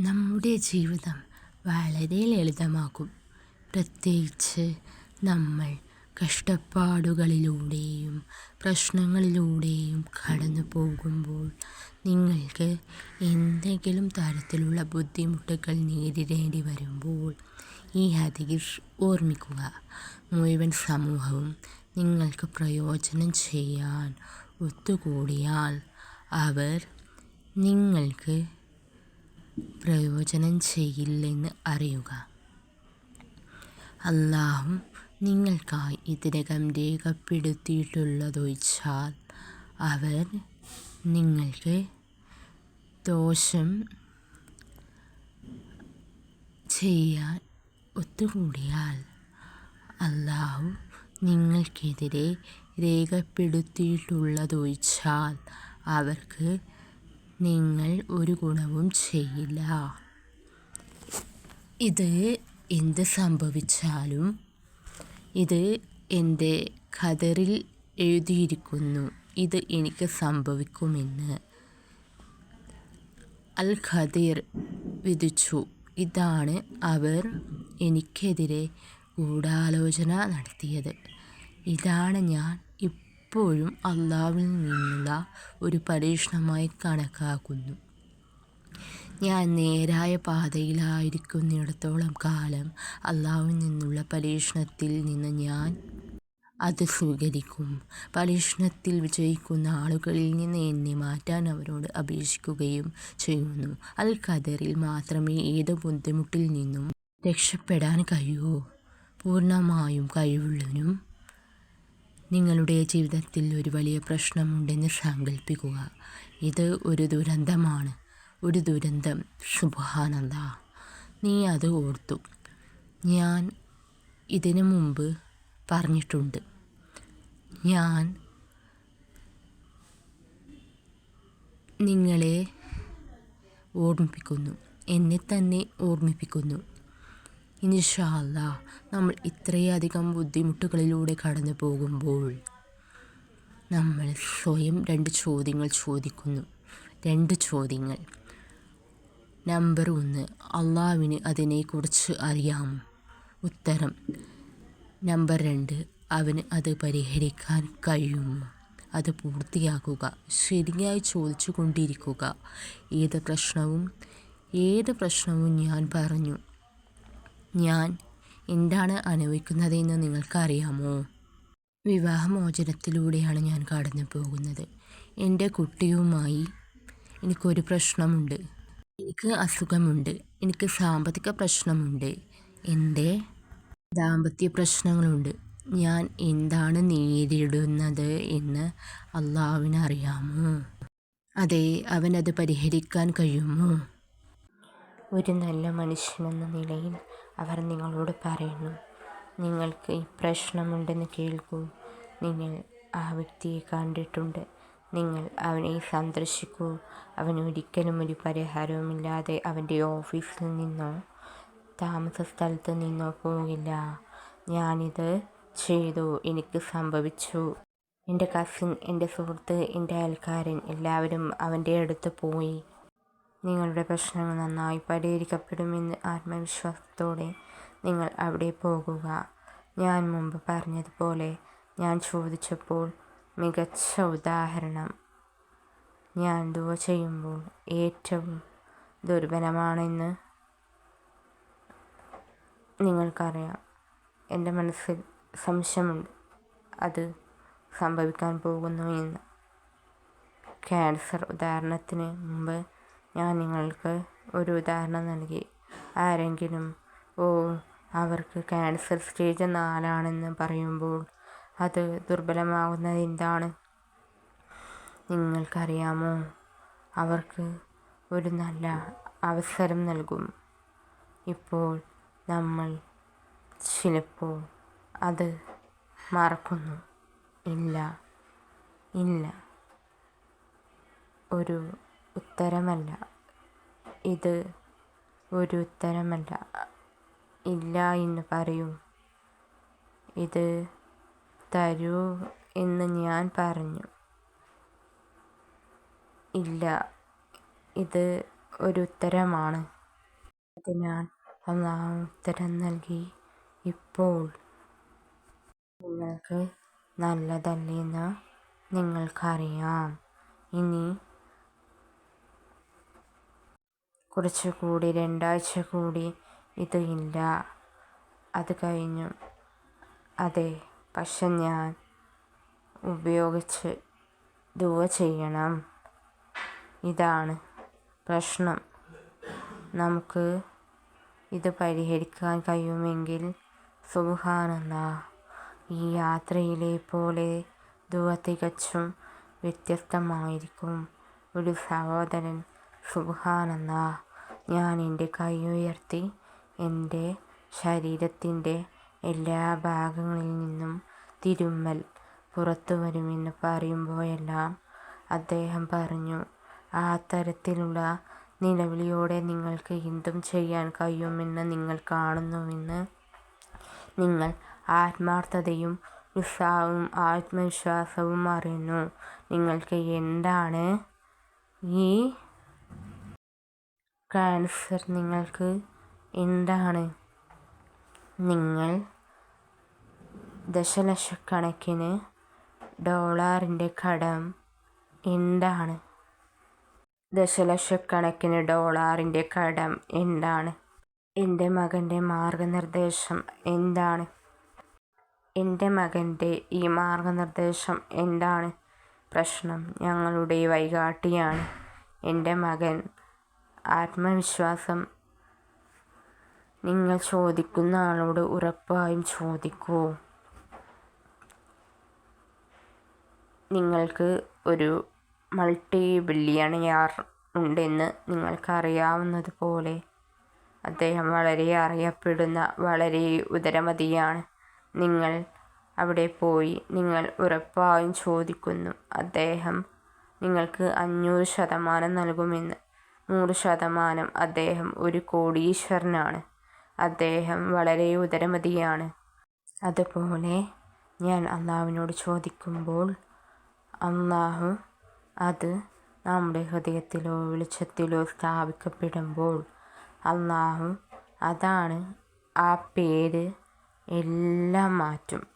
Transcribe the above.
നമ്മുടെ ജീവിതം വളരെ ലളിതമാക്കും. പ്രത്യേകിച്ച് നമ്മൾ കഷ്ടപ്പാടുകളിലൂടെയും പ്രശ്നങ്ങളിലൂടെയും കടന്നു പോകുമ്പോൾ നിങ്ങൾക്ക് എന്തെങ്കിലും തരത്തിലുള്ള ബുദ്ധിമുട്ടുകൾ നേരിടേണ്ടി വരുമ്പോൾ ഈ ഹദീസ് ഓർമ്മിക്കുക. മുഴുവൻ സമൂഹവും നിങ്ങൾക്ക് പ്രയോജനം ചെയ്യാൻ ഒത്തുകൂടിയാൽ അവർ നിങ്ങൾക്ക് പ്രയോജനം ചെയ്യില്ലെന്ന് അറിയുക. അല്ലാഹു നിങ്ങൾക്കായി ഇതിനകം രേഖപ്പെടുത്തിയിട്ടുള്ളതൊഴിച്ചാൽ അവർ നിങ്ങൾക്ക് ദോഷം ചെയ്യാൻ ഒത്തുകൂടിയാൽ അല്ലാഹു നിങ്ങൾക്കെതിരെ രേഖപ്പെടുത്തിയിട്ടുള്ളതൊഴിച്ചാൽ അവർക്ക് നിങ്ങൾ ഒരു ഗുണവും ചെയ്യില്ല. ഇത് എന്ത് സംഭവിച്ചാലും ഇത് എന്റെ ഖദറിൽ എഴുതിയിരിക്കുന്നു. ഇത് എനിക്ക് സംഭവിക്കുമെന്ന്. അൽ ഖദീർ വിധിച്ചു. ഇതാണ് അവർ എനിക്കെതിരെ ഗൂഢാലോചന നടത്തിയത്. ഇതാണ് ഞാൻ ഇപ്പോഴും അള്ളാവിൽ നിന്നുള്ള ഒരു പരീക്ഷണമായി കണക്കാക്കുന്നു. ഞാൻ നേരായ പാതയിലായിരിക്കുന്നിടത്തോളം കാലം അള്ളാവിൽ നിന്നുള്ള പരീക്ഷണത്തിൽ നിന്ന് ഞാൻ അത് സ്വീകരിക്കും. പരീക്ഷണത്തിൽ വിജയിക്കുന്ന ആളുകളിൽ നിന്ന് എന്നെ മാറ്റാൻ അവരോട് അപേക്ഷിക്കുകയും ചെയ്യുന്നു. അൽ ഖദറിൽ മാത്രമേ ഏത് ബുദ്ധിമുട്ടിൽ നിന്നും രക്ഷപ്പെടാൻ കഴിയൂ. പൂർണമായും കഴിവുള്ളവനും നിങ്ങളുടെ ജീവിതത്തിൽ ഒരു വലിയ പ്രശ്നമുണ്ടെന്ന് സങ്കല്പിക്കുക ഇത് ഒരു ദുരന്തമാണ്. ഒരു ദുരന്തം. ശുഭാനന്ദ നീ അത് ഓർത്തു. ഞാൻ ഇതിനു മുമ്പ് പറഞ്ഞിട്ടുണ്ട്. ഞാൻ നിങ്ങളെ ഓർമ്മിപ്പിക്കുന്നു. എന്നെ തന്നെ ഓർമ്മിപ്പിക്കുന്നു. ഇൻഷാല്ല നമ്മൾ ഇത്രയധികം ബുദ്ധിമുട്ടുകളിലൂടെ കടന്നു പോകുമ്പോൾ നമ്മൾ സ്വയം രണ്ട് ചോദ്യങ്ങൾ ചോദിക്കുന്നു. രണ്ട് ചോദ്യങ്ങൾ. നമ്പർ ഒന്ന് അള്ളാവിന് അതിനെക്കുറിച്ച് അറിയാം. ഉത്തരം നമ്പർ രണ്ട് അവന് അത് പരിഹരിക്കാൻ കഴിയും. അത് പൂർത്തിയാക്കുക ശരിയായി ചോദിച്ചു കൊണ്ടിരിക്കുക ഏത് പ്രശ്നവും ഏത് പ്രശ്നവും ഞാൻ പറഞ്ഞു. ഞാൻ എന്താണ് അനുഭവിക്കുന്നതെന്ന് നിങ്ങൾക്കറിയാമോ? വിവാഹമോചനത്തിലൂടെയാണ് ഞാൻ കടന്നു പോകുന്നത്. എന്റെ കുട്ടിയുമായി എനിക്കൊരു പ്രശ്നമുണ്ട്. എനിക്ക് അസുഖമുണ്ട്. എനിക്ക് സാമ്പത്തിക പ്രശ്നമുണ്ട്. എന്റെ ദാമ്പത്യ പ്രശ്നങ്ങളുണ്ട്. ഞാൻ എന്താണ് നേരിടുന്നത് എന്ന് അള്ളാവിനറിയാമോ അതെ അവനത് പരിഹരിക്കാൻ കഴിയുമോ? ഒരു നല്ല മനുഷ്യനെന്ന നിലയിൽ അവർ നിങ്ങളോട് പറയുന്നു നിങ്ങൾക്ക് ഈ പ്രശ്നമുണ്ടെന്ന് കേൾക്കൂ. നിങ്ങൾ ആ വ്യക്തിയെ കണ്ടിട്ടുണ്ട്. നിങ്ങൾ അവനെ സന്ദർശിക്കൂ. അവൻ ഒരിക്കലും ഒരു പരിഹാരവുമില്ലാതെ അവന്റെ ഓഫീസിൽ നിന്നോ താമസ സ്ഥലത്ത് നിന്നോ പോകില്ല ഞാനിത് ചെയ്തു. എനിക്ക് സംഭവിച്ചു. എന്റെ കസിൻ എന്റെ സുഹൃത്ത് എന്റെ അയൽക്കാരൻ എല്ലാവരും അവന്റെ അടുത്ത് പോയി. നിങ്ങളുടെ പ്രശ്നങ്ങൾ നന്നായി പരിഹരിക്കപ്പെടുമെന്ന് ആത്മവിശ്വാസത്തോടെ നിങ്ങൾ അവിടെ പോകുക. ഞാൻ മുമ്പ് പറഞ്ഞതുപോലെ ഞാൻ ചോദിച്ചപ്പോൾ മികച്ച ഉദാഹരണം ഞാൻ ദുവ ചെയ്യുമ്പോൾ ഏറ്റവും ദുർബലമാണെന്ന് നിങ്ങൾക്കറിയാം. എന്റെ മനസ്സിൽ സംശയമുണ്ട്. അത് സംഭവിക്കാൻ പോകുന്നു എന്ന്. ക്യാൻസർ ഉദാഹരണത്തിന് മുമ്പ് ഞാൻ നിങ്ങൾക്ക് ഒരു ഉദാഹരണം നൽകി. ആരെങ്കിലും ഓ അവർക്ക് ക്യാൻസർ സ്റ്റേജ് നാലാണെന്ന് പറയുമ്പോൾ അത് ദുർബലമാകുന്നത് എന്താണ് നിങ്ങൾക്കറിയാമോ? അവർക്ക് ഒരു നല്ല അവസരം നൽകും. ഇപ്പോൾ നമ്മൾ ചിലപ്പോൾ അത് മറക്കുന്നു. ഇല്ല. ഇല്ല. ഒരു ഉത്തരമല്ല. ഇത് ഒരു ഉത്തരമല്ല. ഇല്ല എന്ന് പറയൂ. ഇത് തരൂ എന്ന് ഞാൻ പറഞ്ഞു. ഇല്ല ഇത് ഒരു ഉത്തരമാണ്. അതിനാൽ അള്ളാഹു ഉത്തരം നൽകി. ഇപ്പോൾ നിങ്ങൾക്ക് നല്ലതല്ലെന്ന് നിങ്ങൾക്കറിയാം. ഇനി കുറച്ചുകൂടി രണ്ടാഴ്ച കൂടി ഇത് ഇല്ല. അത് കഴിഞ്ഞു. അതെ പക്ഷെ ഞാൻ ഉപയോഗിച്ച് ദുവ ചെയ്യണം. ഇതാണ് പ്രശ്നം. നമുക്ക് ഇത് പരിഹരിക്കാൻ കഴിയുമെങ്കിൽ സുബ്ഹാനല്ല ഈ യാത്രയിലെ പോലെ ദുവ തികച്ചും വ്യത്യസ്തമായിരിക്കും. ഒരു സഹോദരൻ സുബ്ഹാനല്ല ഞാൻ എന്റെ കൈ ഉയർത്തി എന്റെ ശരീരത്തിന്റെ എല്ലാ ഭാഗങ്ങളിൽ നിന്നും തിരുമ്മൽ പുറത്തു വരുമെന്ന് പറയുമ്പോഴെല്ലാം അദ്ദേഹം പറഞ്ഞു ആ തരത്തിലുള്ള നിലവിളിയോടെ നിങ്ങൾക്ക് എന്തും ചെയ്യാൻ കഴിയുമെന്ന് നിങ്ങൾ കാണുന്നുവെന്ന് നിങ്ങൾ ആത്മാർത്ഥതയും ഉത്സാഹവും ആത്മവിശ്വാസവും അറിയുന്നു. നിങ്ങൾക്ക് എന്താണ് ഈ ക്യാൻസർ നിങ്ങൾക്ക് എന്താണ്? നിങ്ങൾ ദശലക്ഷക്കണക്കിന് ഡോളറിന്റെ കടം എന്താണ്? ദശലക്ഷക്കണക്കിന് ഡോളറിന്റെ കടം എന്താണ്? എന്റെ മകന്റെ മാർഗനിർദ്ദേശം എന്താണ്? എന്റെ മകന്റെ ഈ മാർഗനിർദ്ദേശം എന്താണ്? പ്രശ്നം ഞങ്ങളുടെ വൈകാട്ടിയാണ് എന്റെ മകൻ ആത്മവിശ്വാസം. നിങ്ങൾ ചോദിക്കുന്ന ആളോട് ഉറപ്പായും ചോദിക്കൂ. നിങ്ങൾക്ക് ഒരു മൾട്ടി ബില്യണിയർ ഉണ്ടെന്ന് നിങ്ങൾക്കറിയാവുന്നതുപോലെ അദ്ദേഹം വളരെ അറിയപ്പെടുന്ന വളരെ ഉദരമതിയാണ്. നിങ്ങൾ അവിടെ പോയി നിങ്ങൾ ഉറപ്പായും ചോദിക്കുന്നു. അദ്ദേഹം നിങ്ങൾക്ക് അഞ്ഞൂറ് ശതമാനം നൽകുമെന്ന്. നൂറ് ശതമാനം അദ്ദേഹം ഒരു കോടീശ്വരനാണ്. അദ്ദേഹം വളരെ ഉദരമതിയാണ്. അതുപോലെ ഞാൻ അള്ളാഹുവിനോട് ചോദിക്കുമ്പോൾ അള്ളാഹു അത് നമ്മുടെ ഹൃദയത്തിലോ വെളിച്ചത്തിലോ സ്ഥാപിക്കപ്പെടുമ്പോൾ അള്ളാഹു അതാണ് ആ പേര് എല്ലാം മാറ്റും.